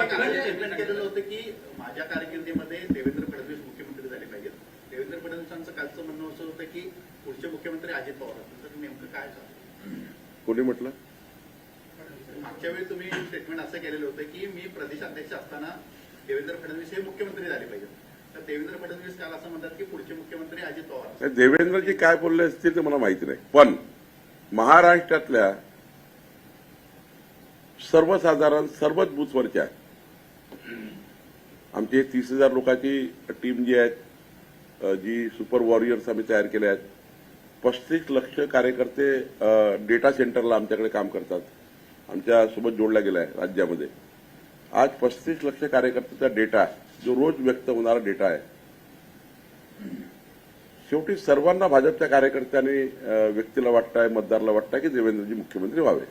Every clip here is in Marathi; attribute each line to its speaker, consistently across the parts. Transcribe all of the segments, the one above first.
Speaker 1: केलेलं होतं की माझ्या कारकिर्दीमध्ये देवेंद्र फडणवीस मुख्यमंत्री झाले पाहिजेत देवेंद्र फडणवीसांचं कालचं म्हणणं असं होतं की पुढचे मुख्यमंत्री अजित पवार असतील तर नेमकं काय झालं
Speaker 2: कोणी म्हटलं?
Speaker 1: मागच्या वेळी तुम्ही स्टेटमेंट असं केलेलं होतं की मी प्रदेशाध्यक्ष असताना देवेंद्र फडणवीस हे मुख्यमंत्री झाले पाहिजेत तर देवेंद्र फडणवीस काल असं म्हणतात की पुढचे मुख्यमंत्री अजित पवार.
Speaker 2: देवेंद्रजी काय बोलले असतील ते मला माहिती नाही. पण महाराष्ट्रातल्या सर्वसाधारण सर्वच बूथवरच्या आमची तीस हजार लोकांची टीम जी आहेत जी सुपर वॉरियर्स आम्ही तयार केले आहेत. पस्तीस लक्ष कार्यकर्ते डेटा सेंटरला आमच्याकडे काम करतात. आमच्यासोबत जोडला गेला आहे राज्यामध्ये. आज पस्तीस लक्ष कार्यकर्त्याचा डेटा जो रोज व्यक्त होणारा डेटा आहे. शेवटी सर्वांना भाजपच्या कार्यकर्त्यांनी व्यक्तीला व्यक्तीला वाटतंय मतदारला वाटतंय की देवेंद्रजी मुख्यमंत्री व्हावे.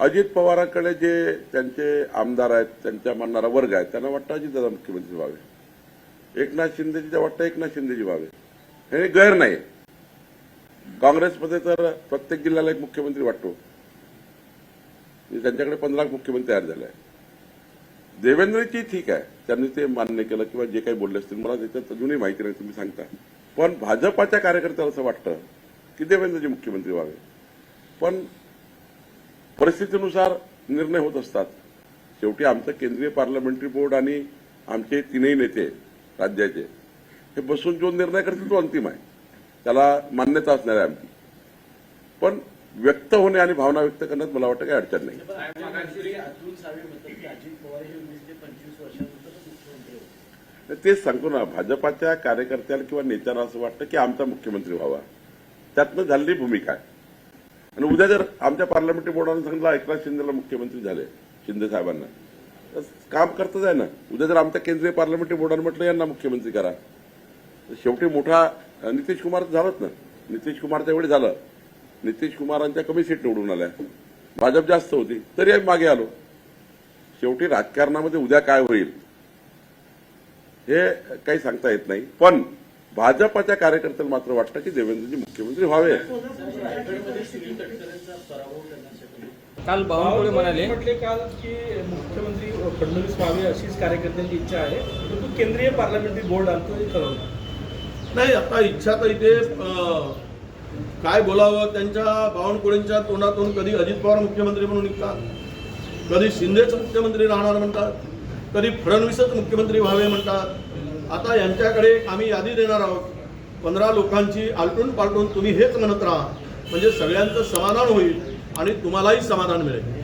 Speaker 2: अजित पवारांकडे जे त्यांचे आमदार आहेत त्यांच्या मानणारा वर्ग आहे त्यांना वाटतं अजितदादा मुख्यमंत्री व्हावे. एकनाथ शिंदेजीच्या वाटतं एकनाथ शिंदेजी व्हावे. हे गैर नाही. काँग्रेसमध्ये तर प्रत्येक जिल्ह्याला एक मुख्यमंत्री वाटतो. त्यांच्याकडे पंधरा मुख्यमंत्री तयार झाले आहे देवेंद्रजी ठीक आहे. त्यांनी ते मान्य केलं किंवा जे काही बोलले असतील मला त्याच्यात अजूनही माहिती नाही तुम्ही सांगता. पण भाजपाच्या कार्यकर्त्याला असं वाटतं की देवेंद्रजी मुख्यमंत्री व्हावे. पण परिस्थितीनुसार निर्णय होत असतात. शेवटी आमचं केंद्रीय पार्लमेंटरी बोर्ड आणि आमचे तीनही नेते राज्याचे हे बसून जो निर्णय करतील तो अंतिम आहे. त्याला मान्यता असणार आहे आमची. पण व्यक्त होणे आणि भावना व्यक्त करण्यात मला वाटतं काही अडचण नाही. तेच सांगतो ना भाजपाच्या कार्यकर्त्याला किंवा नेत्याला असं वाटतं की आमचा मुख्यमंत्री व्हावा. त्यातनं झालेली भूमिका आहे. आणि उद्या जर आमच्या पार्लमेंटरी बोर्डानं सांगितलं एकनाथ शिंदेला मुख्यमंत्री झाले शिंदे साहेबांना. तर काम करतच आहे ना. उद्या जर आमच्या केंद्रीय पार्लमेंटरी बोर्डानं म्हटलं यांना मुख्यमंत्री करा. तर शेवटी मोठा नितीश कुमार झालंच ना. नितीश कुमारच्या वेळी झालं. नितीश कुमारांच्या कमी सीट निवडून आल्या. भाजप जास्त होती तरी आम्ही मागे आलो. शेवटी राजकारणामध्ये उद्या काय होईल हे काही सांगता येत नाही. पण भाजपाच्या कार्यकर्त्याला मात्र वाटतं की देवेंद्रजी मुख्यमंत्री व्हावे.
Speaker 3: काल बावनकुळे म्हणाले.
Speaker 4: म्हटले काल की मुख्यमंत्री फडणवीस व्हावे अशीच कार्यकर्त्यांची इच्छा आहे. परंतु केंद्रीय पार्लमेंटरी बोर्ड आणतो हे ठरवलं.
Speaker 5: नाही आता इच्छा तर इथे काय बोलावं त्यांच्या बावनकुळेंच्या तोंडातून कधी अजित पवार मुख्यमंत्री म्हणून निघतात. कधी शिंदेच मुख्यमंत्री राहणार म्हणतात. कधी फडणवीसच मुख्यमंत्री व्हावे म्हणतात. आता यांच्याकडे आम्ही यादी देणार आहोत. पंधरा लोकांची आलटून पालटून तुम्ही हेच म्हणत राहा. म्हणजे सगळ्यांचं समाधान होईल आणि तुम्हालाही समाधान मिळेल.